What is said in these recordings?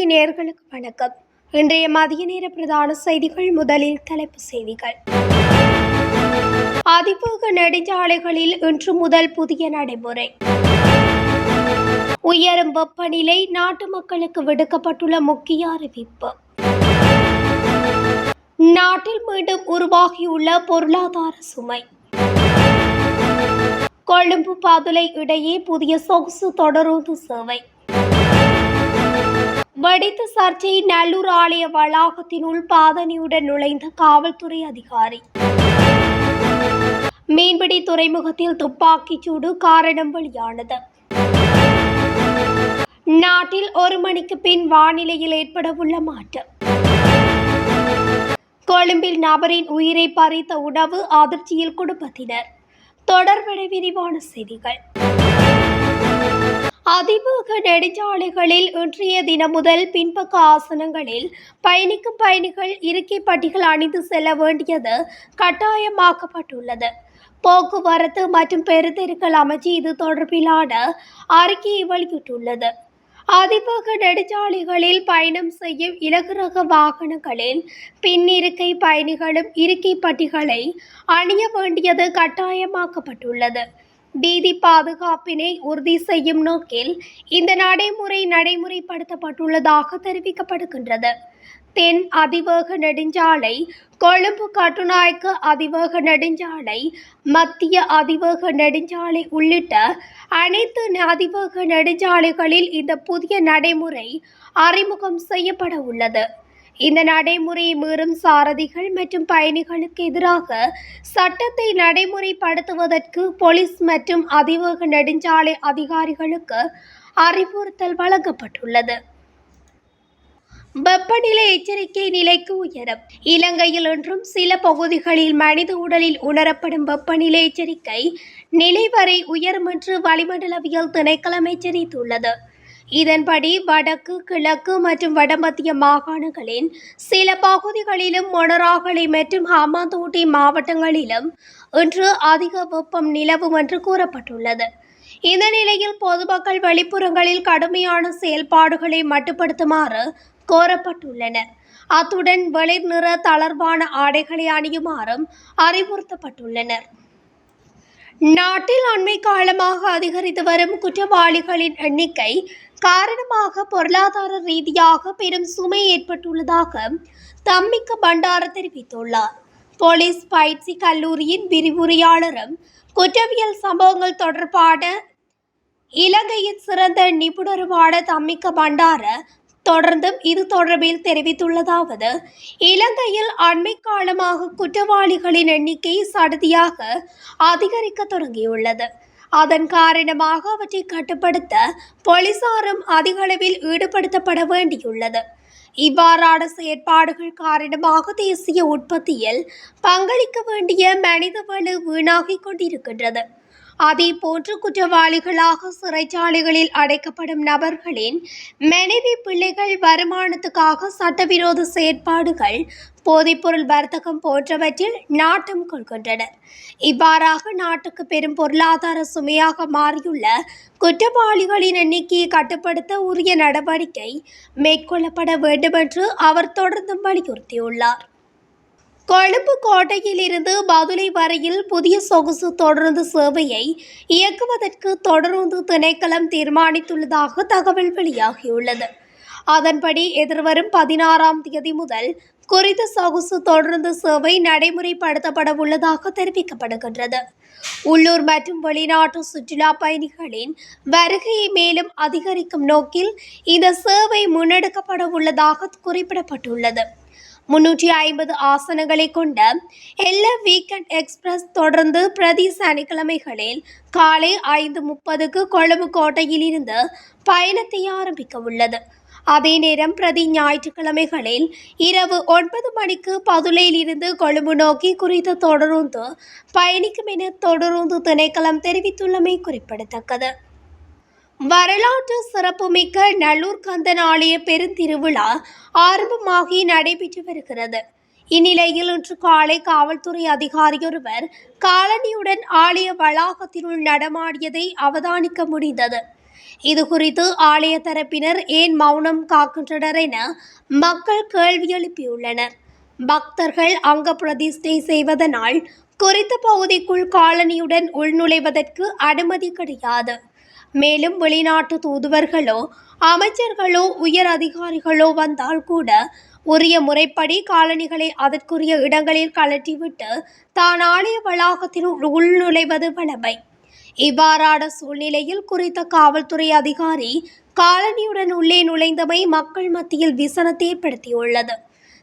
தமிழொலி நேர்களுக்கு வணக்கம். இன்றைய மதிய நேர பிரதான செய்திகள் முதலில் தலைப்பு செய்திகள். அதிவேக நெடுஞ்சாலைகளில் இன்று முதல் புதிய நடைமுறை. உயரும் வெப்பநிலை நாட்டு மக்களுக்கு விடுக்கப்பட்டுள்ள முக்கிய அறிவிப்பு. நாட்டில் மீண்டும் உருவாகியுள்ள பொருளாதார சுமை. கொழும்பு பாதுளை இடையே புதிய சொகுசு தொடருந்து சேவை. வெடித்த சர்ச்சை நல்லூர் ஆலய வளாகத்தினுள் பாதணியுடன் நுழைந்த காவல்துறை அதிகாரி. மீன்பிடி துறைமுகத்தில் துப்பாக்கிச் சூடு காரணம் வெளியானது. நாட்டில் ஒரு மணிக்கு பின் வானிலையில் ஏற்படவுள்ள மாற்றம் கொழும்பில் நபரின் உயிரை பறித்த உணவு அதிர்ச்சியில் குடும்பத்தினர். தொடர்பட விரிவான செய்திகள். அதிவேக நெடுஞ்சாலைகளில் இன்றைய தினம் முதல் பின்பக்க ஆசனங்களில் பயணிக்கும் பயணிகள் இருக்கை பட்டிகள் அணிந்து செல்ல வேண்டியது கட்டாயமாக்கப்பட்டுள்ளது. போக்குவரத்து மற்றும் பெருந்தெருக்கள் அமைச்சு இது தொடர்பிலான அறிக்கையை வெளியிட்டுள்ளது. அதிவேக நெடுஞ்சாலைகளில் பயணம் செய்யும் இலகுரக வாகனங்களில் பின்னிருக்கை பயணிகளும் இருக்கை பட்டிகளை அணிய வேண்டியது கட்டாயமாக்கப்பட்டுள்ளது. வீதி பாதுகாப்பினை உறுதி செய்யும் நோக்கில் இந்த நடைமுறை நடைமுறைப்படுத்தப்பட்டுள்ளதாக தெரிவிக்கப்படுகின்றது. தென் அதிவேக நெடுஞ்சாலை கொழும்பு கட்டுநாயக்க அதிவேக நெடுஞ்சாலை மத்திய அதிவேக நெடுஞ்சாலை உள்ளிட்ட அனைத்து அதிவேக நெடுஞ்சாலைகளில் இந்த புதிய நடைமுறை அறிமுகம் செய்யப்பட உள்ளது இந்த நடைமுறையை மீறும் சாரதிகள் மற்றும் பயணிகளுக்கு எதிராக சட்டத்தை நடைமுறைப்படுத்துவதற்கு போலீஸ் மற்றும் அதிவேக நெடுஞ்சாலை அதிகாரிகளுக்கு அறிவுறுத்தல் வழங்கப்பட்டுள்ளது. வெப்பநிலை எச்சரிக்கை நிலைக்கு உயரம். இலங்கையில் இன்றும் சில பகுதிகளில் மனித உடலில் உணரப்படும் வெப்பநிலை எச்சரிக்கை நிலை வரை உயரும் என்று வளிமண்டலவியல் திணைக்களம் எச்சரித்துள்ளது. இதன்படி வடக்கு கிழக்கு மற்றும் வடமத்திய மாகாணங்களின் சில பகுதிகளிலும் மொனராகலை மற்றும் ஹமாந்தோட்டை மாவட்டங்களிலும் இன்று அதிக வெப்பம் நிலவும் என்று கூறப்பட்டுள்ளது. இந்த நிலையில் பொதுமக்கள் வெளிப்புறங்களில் கடுமையான செயல்பாடுகளை மட்டுப்படுத்துமாறு கோரப்பட்டுள்ளனர் அத்துடன் வெளிர் நிற தளர்வான ஆடைகளை அணியுமாறும் அறிவுறுத்தப்பட்டுள்ளனர். நாட்டில் அண்மை காலமாக அதிகரித்து வரும் குற்றவாளிகளின் எண்ணிக்கை காரணமாக பொருளாதார ரீதியாக பெரும் சுமை ஏற்பட்டுள்ளதாக தம்மிக்க பண்டார தெரிவித்துள்ளார். போலீஸ் பயிற்சி கல்லூரியின் விரிவுரையாளரும் குற்றவியல் சம்பவங்கள் தொடர்பான இலங்கையின் சிறந்த நிபுணருமான தம்மிக்க பண்டார தொடர்ந்தும் இது தொடர்பில் தெரிவித்துள்ளதாவது இலங்கையில் அண்மை காலமாக குற்றவாளிகளின் எண்ணிக்கை சடுதியாக அதிகரிக்க தொடங்கியுள்ளது. அதன் காரணமாக அவற்றை கட்டுப்படுத்த போலீசாரும் அதிகளவில் ஈடுபடுத்தப்பட வேண்டியுள்ளது. இவ்வாறான செயற்பாடுகள் காரணமாக தேசிய உற்பத்தியில் பங்களிக்க வேண்டிய மனிதவளு வீணாகிக் கொண்டிருக்கின்றது. அதே போன்று குற்றவாளிகளாக சிறைச்சாலைகளில் அடைக்கப்படும் நபர்களின் மனைவி பிள்ளைகள் வருமானத்துக்காக சட்டவிரோத செயற்பாடுகள் போதைப்பொருள் வர்த்தகம் போன்றவற்றில் நாட்டம் கொள்கின்றனர். இவ்வாறாக நாட்டுக்கு பெரும் பொருளாதார சுமையாக மாறியுள்ள குற்றவாளிகளின் எண்ணிக்கையை கட்டுப்படுத்த உரிய நடவடிக்கை மேற்கொள்ளப்பட வேண்டும் என்று அவர் தொடர்ந்தும் வலியுறுத்தியுள்ளார். கொழும்பு கோட்டையிலிருந்து மதுரை வரையில் புதிய சொகுசு தொடருந்து சேவையை இயக்குவதற்கு தொடருந்து திணைக்களம் தீர்மானித்துள்ளதாக தகவல் வெளியாகியுள்ளது. அதன்படி எதிர்வரும் பதினாறாம் தேதி முதல் குறித்த சொகுசு தொடருந்து சேவை நடைமுறைப்படுத்தப்பட உள்ளதாக தெரிவிக்கப்படுகின்றது. உள்ளூர் மற்றும் வெளிநாட்டு சுற்றுலா பயணிகளின் வருகையை மேலும் அதிகரிக்கும் நோக்கில் இந்த சேவை முன்னெடுக்கப்பட உள்ளதாக குறிப்பிடப்பட்டுள்ளது. முன்னூற்றி ஐம்பது ஆசனங்களை கொண்ட எல்ல வீக்கெண்ட் எக்ஸ்பிரஸ் தொடர்ந்து பிரதி சனிக்கிழமைகளில் காலை ஐந்து முப்பதுக்கு கொழும்பு கோட்டையில் இருந்து பயணத்தை ஆரம்பிக்க உள்ளது. அதே நேரம் பிரதி ஞாயிற்றுக்கிழமைகளில் இரவு ஒன்பது மணிக்கு பதுளையிலிருந்து கொழும்பு நோக்கி குறித்த தொடருந்து பயணிக்கும் என தொடருந்து திணைக்களம் தெரிவித்துள்ளமை குறிப்பிடத்தக்கது. வரலாற்று சிறப்புமிக்க நல்லூர் கந்தன் ஆலய பெருந்திருவிழா ஆரம்பமாகி நடைபெற்று வருகிறது. இந்நிலையில் இன்று காலை காவல்துறை அதிகாரியொருவர் காலனியுடன் ஆலய வளாகத்தினுள் நடமாடியதை அவதானிக்க முடிந்தது. இது குறித்து ஆலய தரப்பினர் ஏன் மௌனம் காக்கின்றனர் என மக்கள் கேள்வி எழுப்பியுள்ளனர். பக்தர்கள் அங்க பிரதிஷ்டை செய்வதனால் குறித்த பகுதிக்குள் காலனியுடன் உள்நுழைவதற்கு அனுமதி கிடையாது. மேலும் வெளிநாட்டு தூதுவர்களோ அமைச்சர்களோ உயர் அதிகாரிகளோ வந்தால் கூட உரிய முறைப்படி காலணிகளை அதற்குரிய இடங்களில் கலட்டிவிட்டு தான் ஆலய வளாகத்தில் உள்நுழைவது வழமை. இவ்வாறான சூழ்நிலையில் குறித்த காவல்துறை அதிகாரி காலனியுடன் உள்ளே நுழைந்தமை மக்கள் மத்தியில் விசனத்தை ஏற்படுத்தியுள்ளது.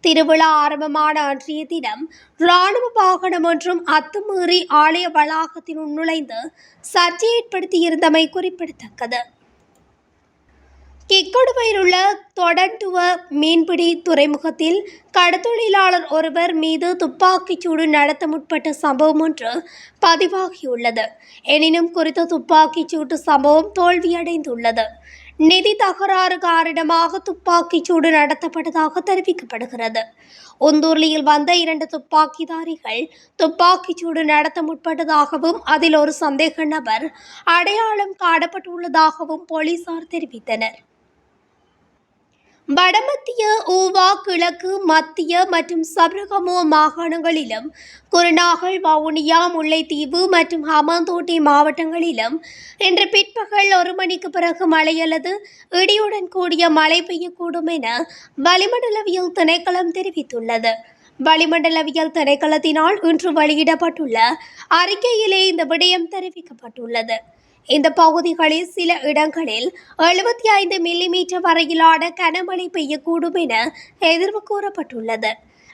திருவிழா ஆரம்பமான அன்றைய தினம் இராணுவ வாகனம் ஒன்றும் அத்துமீறி ஆலய வளாகத்தினுள் நுழைந்து சர்ச்சை ஏற்படுத்தியிருந்தமை குறிப்பிடத்தக்கது. கிக்கொடுவையில் உள்ள தொடண்டுவ மீன்பிடி துறைமுகத்தில் கடத்தொழிலாளர் ஒருவர் மீது துப்பாக்கிச்சூடு நடத்த முற்பட்ட சம்பவம் ஒன்று பதிவாகியுள்ளது. எனினும் குறித்த துப்பாக்கிச்சூட்டு சம்பவம் தோல்வியடைந்துள்ளது. நிதி தகராறு காரணமாக துப்பாக்கிச் சூடு நடத்தப்பட்டதாக தெரிவிக்கப்படுகிறது. உந்தூர்லியில் வந்த இரண்டு துப்பாக்கிதாரிகள் துப்பாக்கிச் சூடு நடத்த முற்பட்டதாகவும் அதில் ஒரு சந்தேக நபர் அடையாளம் காணப்பட்டுள்ளதாகவும் போலீசார் தெரிவித்தனர். வடமத்திய ஊவா கிழக்கு மத்திய மற்றும் சபரகமோ மாகாணங்களிலும் குருநாகல் வவுனியா முல்லைத்தீவு மற்றும் ஹமாந்தோட்டை மாவட்டங்களிலும் இன்று பிற்பகல் ஒரு மணிக்கு பிறகு மழை அல்லது இடியுடன் கூடிய மழை பெய்யக்கூடும் என வளிமண்டலவியல் திணைக்களம் தெரிவித்துள்ளது. வளிமண்டலவியல் திணைக்களத்தினால் இன்று வெளியிடப்பட்டுள்ள அறிக்கையிலே இந்த விடயம் தெரிவிக்கப்பட்டுள்ளது. இந்த பகுதிகளில் சில இடங்களில் எழுபத்தி ஐந்து மில்லிமீட்டர் வரையிலான கனமழை பெய்யக்கூடும் என எதிர்வு கூறப்பட்டுள்ளது.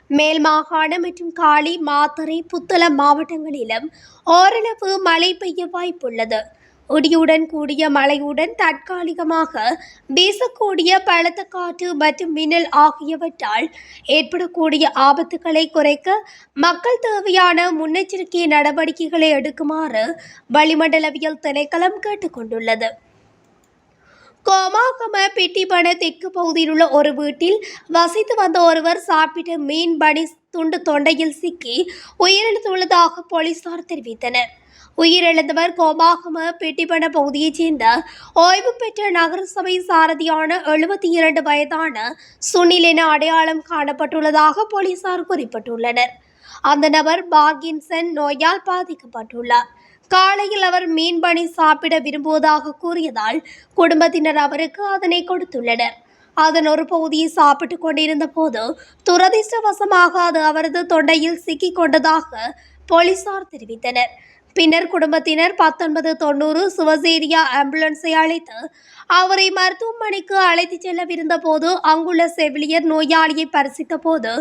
மேல் மாகாணம் மற்றும் காளி மாத்தறை புத்தளம் மாவட்டங்களிலும் ஓரளவு மழை பெய்ய வாய்ப்புள்ளது. ஒடியுடன் கூடிய மழையுடன் தற்காலிகமாக வீசக்கூடிய பலத்த காற்று மற்றும் மின்னல் ஆகியவற்றால் ஏற்படக்கூடிய ஆபத்துக்களை குறைக்க மக்கள் தேவையான முன்னெச்சரிக்கை நடவடிக்கைகளை எடுக்குமாறு வளிமண்டலவியல் திணைக்களம் கேட்டுக்கொண்டுள்ளது. கோமாகம பிட்டிபன தெற்கு பகுதியில் உள்ள ஒரு வீட்டில் வசித்து வந்த ஒருவர் சாப்பிட்ட மீன் பனி துண்டு தொண்டையில் சிக்கி உயிரிழந்துள்ளதாக போலீசார் தெரிவித்தனர். உயிரிழந்தவர் கோமாகம பெட்டிப்பட பகுதியைச் சேர்ந்த ஓய்வு பெற்ற நகரசபை சாரதியான எழுபத்தி இரண்டு வயதான சுனில் என அடையாளம் காணப்பட்டுள்ளதாக போலீசார் குறிப்பிட்டுள்ளனர். அந்த நபர் பார்கின்சன் நோயால் பாதிக்கப்பட்டுள்ளார். காலையில் அவர் மீன்பனி சாப்பிட விரும்புவதாக கூறியதால் குடும்பத்தினர் அவருக்கு அதனை கொடுத்துள்ளனர். அதன் ஒரு பகுதியை சாப்பிட்டுக் கொண்டிருந்த போது துரதிர்ஷ்டவசமாக அது அவரது தொண்டையில் சிக்கிக் கொண்டதாக போலீசார் தெரிவித்தனர். பின்னர் குடும்பத்தினர் பத்தொன்பது தொண்ணூறு சுவசேரியா ஆம்புலன்ஸை அழைத்து அவரை மருத்துவமனைக்கு அழைத்து செல்லவிருந்த போது அங்குள்ள செவிலியர் நோயாளியை பரிசித்த போது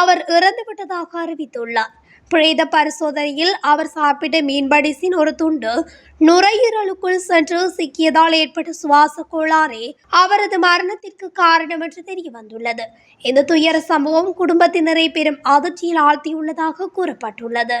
அவர் இறந்துவிட்டதாக அறிவித்துள்ளார். பிரேத பரிசோதனையில் அவர் சாப்பிட்ட மீன்படிசின் ஒரு துண்டு நுரையீரலுக்குள் சென்று சிக்கியதால் ஏற்பட்ட சுவாச கோளாறே அவரது மரணத்திற்கு காரணம் என்று தெரிய வந்துள்ளது இந்த துயர சம்பவம் குடும்பத்தினரை பெரும் அதிர்ச்சியில் ஆழ்த்தியுள்ளதாக கூறப்பட்டுள்ளது.